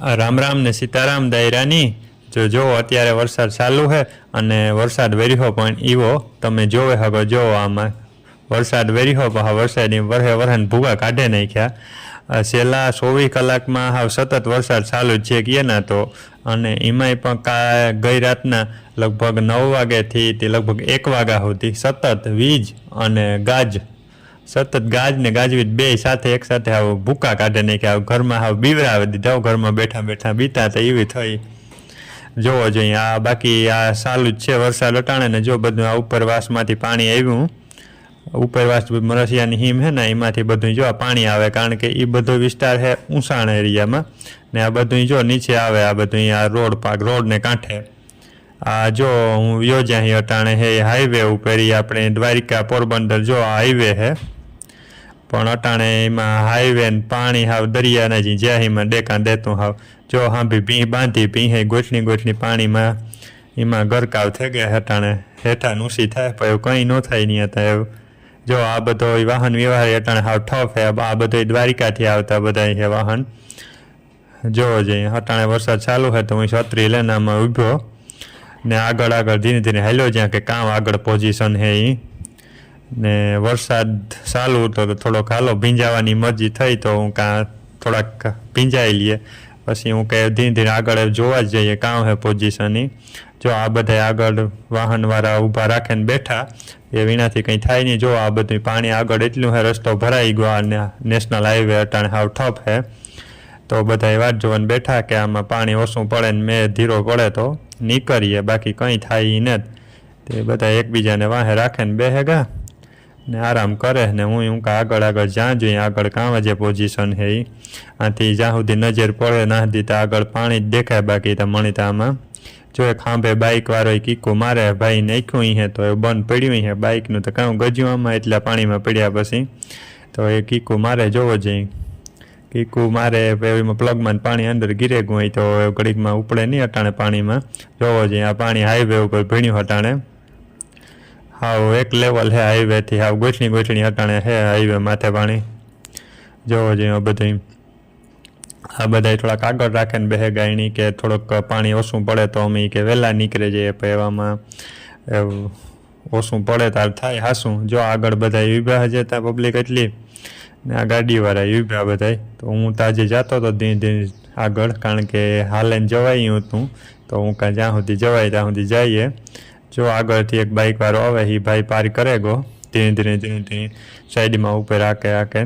રામ રામ ને સીતારામ દાયરાની જો જો, અત્યારે વરસાદ ચાલુ છે અને વરસાદ વેર્યો પણ એવો તમે જોવે હકો જો આમાં વરસાદ પણ હા વરસાદની વરહે વરહન ભૂગા કાઢે નાખ્યા. છેલ્લા ચોવીસ કલાકમાં હાવ સતત વરસાદ ચાલુ જ છે કે ના તો. અને એમાંય પણ કા, ગઈ રાતના લગભગ નવ વાગ્યાથી તે લગભગ એક વાગ્યા સુધી સતત વીજ અને ગાજ સતત ગાજ ને ગાજવીજ બે સાથે, એક સાથે આવું ભૂકા કાઢે નહીં કે આવું ઘરમાં આવું બીવરાવી દીધા ઘરમાં બેઠા બેઠા બીતા તો એવી થઈ. જોવો જોઈએ આ બાકી આ સાલું જ છે વરસાદ અટાણે ને જો બધું આ ઉપરવાસમાંથી પાણી આવ્યું, ઉપરવાસ મરસિયાની હિમ છે ને એમાંથી બધું જો પાણી આવે કારણ કે એ બધો વિસ્તાર છે ઊંસાણ એરિયામાં ને આ બધું જો નીચે આવે, આ બધું આ રોડ પાક રોડને કાંઠે. આ જો હું યોજ્યા અહીં અટાણે હે હાઈવે ઉપર આપણે દ્વારિકા પોરબંદર જો આ હાઈવે હે પણ અટાણે એમાં હાઈવે પાણી હાવ, દરિયાના જી જ્યાં એમાં દેખાણ દેતું હાવ, જો હા ભી ભીં બાંધી ભીંહે ગોઠણી ગોઠણી પાણીમાં એમાં ગરકાવ થઈ ગયા અટાણે. હેઠા નુસી થાય, પણ કંઈ ન થાય નહીં હતા એવું. જો આ બધો વાહન વ્યવહાર અટાણે હાવ ઠપ હે, આ બધો દ્વારિકાથી આવતા બધા હે વાહન. જોવો જોઈએ અટાણે વરસાદ ચાલુ હોય તો હું છત્રી લઈને આમાં ઊભો ને આગળ આગળ ધીરે ધીરે હાલ્યો જ્યાં કે કામ આગળ પોઝિશન હે એ ને વરસાદ ચાલુ હતો તો થોડોક હાલો ભીંજાવાની મરજી થઈ તો હું કાં થોડાક ભીંજાઈ લઈએ. પછી હું કે ધીરે ધીરે આગળ જોવા જ જઈએ કામ હે પોઝિશનની જો આ બધા આગળ વાહનવાળા ઊભા રાખીને બેઠા, એ વિનાથી કંઈ થાય નહીં. જો આ બધું પાણી આગળ એટલું હે, રસ્તો ભરાઈ ગયો અને નેશનલ હાઈવે અટાણે હાવ ઠપ હે. તો બધા વાત જોવાને બેઠા કે આમાં પાણી ઓછું પડે ને મેં ધીરો પડે તો નીકળીએ, બાકી કંઈ થાય નથી. તે બધા એકબીજાને વાહે રાખે ને બેહે ગા. ને આરામ કરે ને હું એવું કે આગળ આગળ જ્યાં જોઈએ, આગળ કાં જે પોઝિશન છે એ આથી જ્યાં સુધી નજર પડે ના સુધી તો આગળ પાણી જ દેખાય બાકી તો મણિતામાં. જો એ ખાંભે બાઇકવાળો વાળો ઈ કીકું મારે, ભાઈ, નાખ્યું અહીં હે તો એ બંધ પડ્યું હે બાઇકનું તો કાં ગજ્યું આમાં એટલે પાણીમાં પડ્યા પછી? તો એ કીકું, મારે જોવો જોઈએ. કીકુ, મારે એમાં પ્લગમાં પાણી અંદર ગીરે ગયું હોય તો ઘડીકમાં ઉપડે નહીં અટાણે પાણીમાં. જોવો જોઈએ, આ પાણી હાઈવે ઉપર ભીણ્યું અટાણે. હાવ એક લેવલ હે હાઈવેથી હાવ ગોઠણી ગોઠણી અટાણે હે હાઈવે માથે પાણી. જોવો જોઈએ બધું આ બધા થોડાક આગળ રાખે ને બેહે ગાયણી કે થોડોક પાણી ઓછું પડે તો અમે કે વહેલા નીકળે જઈએ પણ એવામાં એવું ઓછું પડે તાર થાય હાસું. જો આગળ બધા હજે જતા પબ્લિક એટલી. ને આ ગાડીવાળા ઉભ્યા બધા તો હું તાજે જતો હતો ધીરે ધીરે આગળ. કારણ કે હાલે જવાયું હતું તો. હું કાં જ્યાં સુધી જવાય ત્યાં સુધી જઈએ. જો આગળથી એક બાઇક વાળો આવે એ ભાઈ પાર કરે ગો. ધીરે ધીરે ધીરે ધીરે સાઈડમાં ઉપર રાખે રાખે.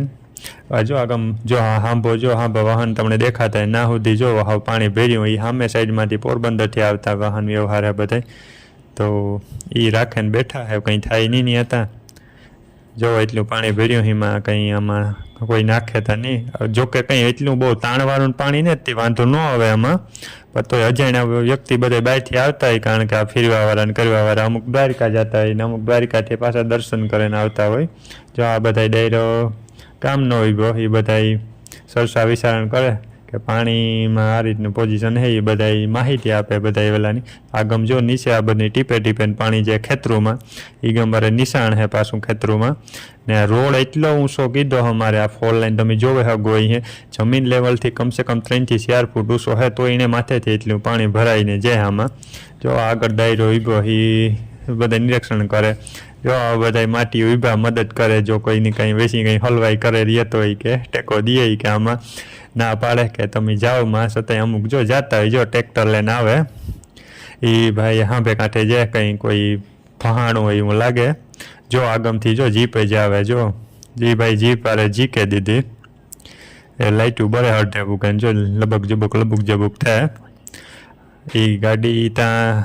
જો આગમ, જો હા હાંભો, જો હાંભો વાહન તમને દેખાતા ના સુધી જો હાવ પાણી ભેર્યું એ સામે સાઈડમાંથી પોરબંદરથી આવતા વાહન વ્યવહાર હે બધા તો એ રાખીને બેઠા હે, કંઈ થાય નહીં નહીં હતા. જો એટલું પાણી ભર્યું એમાં કંઈ આમાં કોઈ નાખે તો નહીં. જો કે કંઈ એટલું બહુ તાણવાળું પાણી તે વાંધો ન આવે આમાં. પણ તો અજાણ્યા વ્યક્તિ બધે બહારથી આવતા હોય કારણ કે આ ફેરવાવાળા ને કરવાવાળા અમુક દ્વારિકા જતા હોય ને અમુક દ્વારિકાથી પાછા દર્શન કરીને આવતા હોય. જો આ બધા ડાયરો કામનો હોય એ બધા સરસા વિચારણ કરે. કે પાણીમાં આ રીતનું પોઝિશન છે, એ બધા માહિતી આપે બધા વેલાની. આ ગમ જો નીચે આ બધી ટીપે ટીપે પાણી જે ખેતરોમાં એ ગમારે નિશાણ છે પાછું ખેતરોમાં. ને રોડ એટલો ઊંચો કીધો અમારે આ ફોર લાઈન, તમે જોવે હગો અહીં જમીન લેવલથી કમસે કમ ત્રણથી ચાર ફૂટ ઊંચો હે, તો એને માથેથી એટલું પાણી ભરાઈને જાય આમાં. જો આગળ દાયરો ઈભો એ બધા નિરીક્ષણ કરે. જો બધા માટી ઊભા મદદ કરે, જો કોઈની કંઈ વેચી કંઈ હલવાઈ કરે, રહેતો હોય કે, ટેકો દે કે આમાં ના પાડે કે તમે જાઓ માં છતાંય અમુક જો જાતા હોય, જો ટ્રેક્ટર લઈને આવે એ ભાઈ હાંભે કાંઠે જાય કંઈ કોઈ ફહાણું હોય એવું લાગે, જો આગમથી જો જીપે જ આવે, જો જી ભાઈ જીપ આરે જીકે દીધી, એ લાઈટું બરે હટે બુકે જો લબક જબુક લબુક જબુક થાય એ ગાડી ત્યાં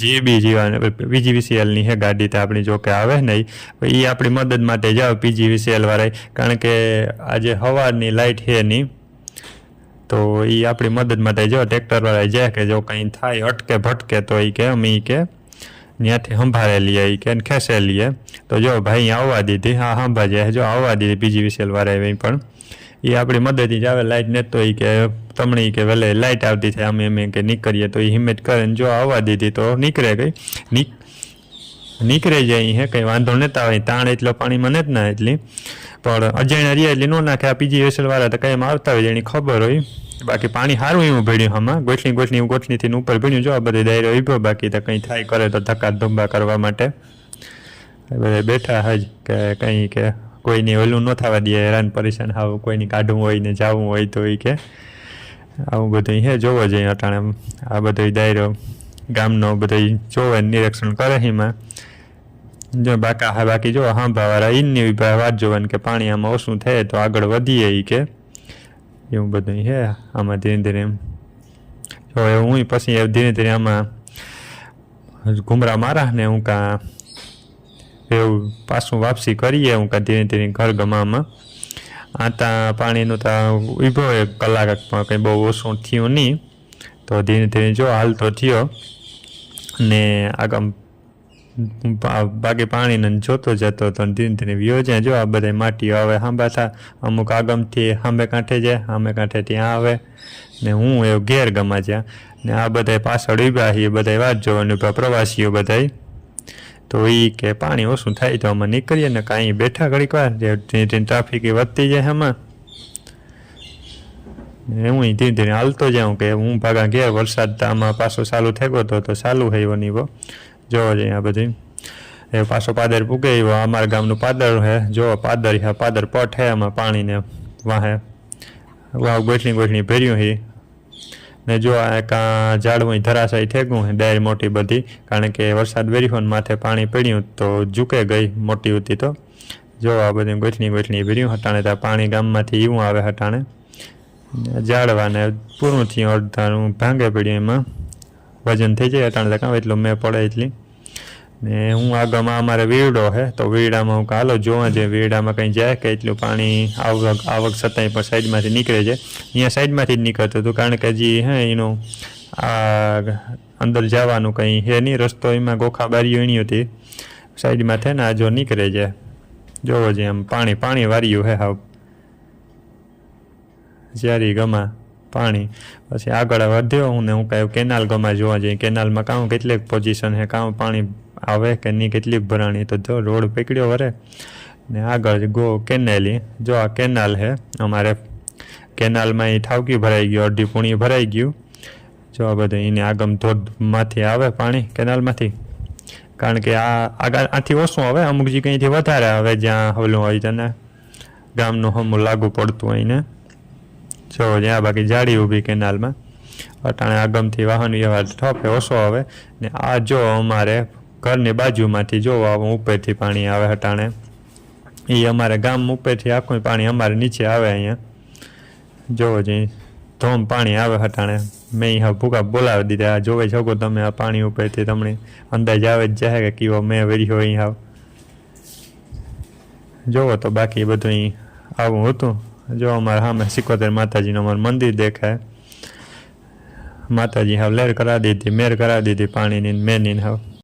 જીબી જીવાની પીજી વીસીએલની હે ગાડી તો આપણી જો કે આવે નહીં એ આપણી મદદ માટે જાઓ પીજી વીસીએલ વાળા. કારણ કે આજે સવારની લાઇટ છે નહીં, તો એ આપણી મદદ માટે જો ટ્રેક્ટર વાળા જાય કે જો કંઈ થાય અટકે ભટકે તો એ કે અમે કે ત્યાંથી સંભાળે લઈએ કે ખેંચે લઈએ તો જો ભાઈ આવવા દીધી, હા સંભાળે જો આવવા દીધી પીજી વીસીએલ વાળા પણ. એ આપણી મદદથી જ આવે લાઇટ ને તો એ કે તમને કે વેલે લાઇટ આવતી થાય, અમે એમ કે નીકળીએ તો એ હિંમત કરે જો આવવા દીધી તો નીકળે નીક નીકળે જાય હે, કંઈ વાંધો નતા હોય તાણ એટલો પાણીમાં નથી ના એટલી. પણ અજાણ્યા રહ્યા એટલે નો નાખે, આ પીજી વેસલ વાળા તો કાંઈ આવતા હોય એની ખબર હોય. બાકી પાણી સારું એવું ભીડ્યું આમાં, ગોઠણી ગોઠણી ગોઠણીથી ઉપર ભીડ્યું જો આ બધી ડાયરો ઈભો, બાકી તો કંઈ થાય કરે તો ધક્કા ધુંબા કરવા માટે. બધા બેઠા હજ કે કંઈ કે કોઈની ઓલું ન થવા દે, હેરાન પરેશાન હાવ, કોઈની કાઢવું હોય ને જવું હોય તો એ કે. આવું બધું હે જોવો જોઈએ, અટાણે આ બધો દાયરો ગામનો બધો જોવે નિરીક્ષણ કરે એમાં. જો બાકા, હા, બાકી જો હાંભાવાળા ઈની વિભાગ વાત જોવાનું કે પાણી આમાં ઓછું થાય તો આગળ વધીએ એ કે. એવું બધું હે આમાં ધીરે ધીરે જો એ હું પછી ધીરે ધીરે આમાં ઘુમરા મારા ને હું કા એવું પાછું વાપસી કરીએ, હું કા ધીરે ધીરે ઘર ગમામાં. આતા પાણીનું તો ઊભો એક કલાક પણ કંઈ બહુ ઓછું થયું નહીં. તો ધીરે ધીરે જો હાલતો થયો ને આગમ બાકી પાણીને જોતો જતો તો ધીરે ધીરે વ્યો જાય. જો આ બધા માટીઓ આવે થા, અમુક આગમથી હાંબે કાંઠે જાય, હાંભે કાંઠે ત્યાં આવે ને હું એ ઘેર ગમા જ્યાં. ને આ બધા પાછળ ઊભા છીએ બધા વાત જોવાની પ્રવાસીઓ બધા તો એ કે પાણી ઓછું થાય તો અમે નીકળીએ ને કાંઈ બેઠા ઘડીક વાર ધીરે ધીરે ટ્રાફિક એ વધતી જાય આમાં. હું ધીરે ધીરે હાલતો જાઉં કે હું ભાગા ઘેર, વરસાદ તો આમાં પાછો ચાલુ થયો તો તો ચાલુ એવો નીવો જોવો જઈએ આ બધી. એ પાછો પાદર પૂગે એવો, અમારા ગામનું પાદર હે, જો પાદર હે, પાદર પટ હે આમાં પાણીને વાહે. વાહ ગોઠણી ગોઠણી ભર્યું હે. ને જો આ એક ઝાડવું ધરાશાય થેગું ડાયર મોટી બધી, કારણ કે વરસાદ વેર્યો માથે પાણી પડ્યું તો ઝૂકે ગઈ મોટી હતી તો. જો આ બધી ગોઠલી ગોઠણી ભર્યું હટાણે ત્યાં પાણી ગામમાંથી એવું આવે હટાણે. ઝાડવાને પૂરું થયું, અડધાનું ભાંગે પડ્યું એમાં. વજન થઈ જાય હટાણે કાં એટલું મેં પડે એટલી. ને હું આગળમાં અમારે વીરડો હે, તો વીરડામાં હું કાલો જોવા જે વીરડામાં કંઈ જાય કે એટલું પાણી આવક આવક છતાંય પણ સાઈડમાંથી નીકળે છે. અહીંયા સાઈડમાંથી જ નીકળતું હતું, કારણ કે હજી હે એનું આ અંદર જવાનું કંઈ હે નહીં, રસ્તો એમાં ગોખા બારીઓ એની હતી. સાઈડમાંથી ને આ જો નીકળે છે. જોવો જે એમ પાણી પાણી વાર્યું હે હાવ. જ્યારે ગમા પાણી. પછી આગળ વધ્યો હું ને હું કાંઈ કેનાલ ગમા જોવા જઈએ કેનાલમાં કાં કેટલીક પોઝિશન હે કાં પાણી આવે કે નહીં કેટલીક ભરાણી? તો જો રોડ પકડ્યો વરે. ને આગળ ગો કેનેલી. જો આ કેનાલ હે, અમારે કેનાલમાં એ ઠાવકી ભરાઈ ગયું, અડધી પૂણી ભરાઈ ગયું. જો આ બધું એને આગમ ધોધમાંથી આવે પાણી કેનાલમાંથી. કારણ કે આ આગળ આથી ઓછું આવે અમુક જે કંઈથી વધારે આવે જ્યાં હવલું હોય તને ગામનું હમું લાગુ પડતું હોય ને. જો જ્યાં બાકી જાડી ઊભી કેનાલમાં. અટાણે આગમથી વાહન વ્યવહાર ઠોપે ઓછો આવે. ને આ જો અમારે ઘરની બાજુમાંથી જોવા ઉપરથી પાણી આવે હટાણે. એ અમારે ગામ ઉપરથી આખું પાણી અમારે નીચે આવે અહીંયા. જોવો જઈ ધોમ પાણી આવે હટાણે. મેં હા ભૂકા બોલાવી દીધા. આ જોવે શકો તમે આ પાણી ઉપરથી તમને અંદાજ આવે જ જાય કે કીવો મેં વેર્યો અહીં આવ જોવો તો બાકી બધું અહીં આવું હતું. જો અમારે સામે સિકોતેર માતાજીનું અમારું મંદિર દેખાય. માતાજી હાવ લહેર કરાવી દીધી, મેર કરાવી દીધી પાણીની મેની હાવ.